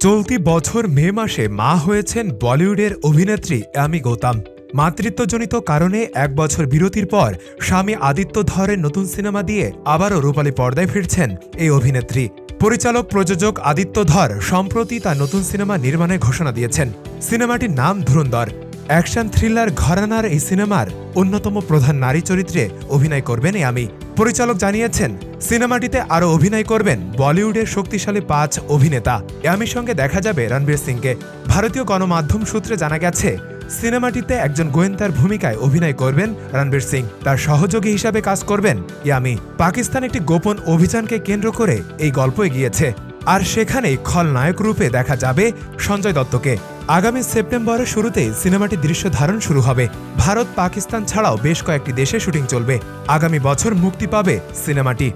চলতি বছর মে মাসে মা হয়েছেন বলিউডের অভিনেত্রী অ্যামি গৌতম। মাতৃত্বজনিত কারণে এক বছর বিরতির পর স্বামী আদিত্য ধরের নতুন সিনেমা দিয়ে আবারও রূপালী পর্দায় ফিরছেন এই অভিনেত্রী। পরিচালক প্রযোজক আদিত্য ধর সম্প্রতি তার নতুন সিনেমা নির্মাণের ঘোষণা দিয়েছেন। সিনেমাটির নাম ধুরন্ধর। অ্যাকশন থ্রিলার ঘরানার এই সিনেমার অন্যতম প্রধান নারী চরিত্রে অভিনয় করবেন আমি পরিচালক জানিয়েছেন সিনেমাটিতে আরও অভিনয় করবেন বলিউডের শক্তিশালী পাঁচ অভিনেতা। ইয়ামির সঙ্গে দেখা যাবে রণবীর সিংকে। ভারতীয় গণমাধ্যম সূত্রে জানা গেছে, সিনেমাটিতে একজন গোয়েন্দার ভূমিকায় অভিনয় করবেন রণবীর সিং। তার সহযোগী হিসাবে কাজ করবেন ইয়ামি পাকিস্তান একটি গোপন অভিযানকে কেন্দ্র করে এই গল্প এগিয়েছে। আর সেখানেই খলনায়ক রূপে দেখা যাবে সঞ্জয় দত্তকে। আগামী সেপ্টেম্বরের শুরুতেই সিনেমাটি দৃশ্য ধারণ শুরু হবে। ভারত পাকিস্তান ছাড়াও বেশ কয়েকটি দেশে শুটিং চলবে। আগামী বছর মুক্তি পাবে সিনেমাটি।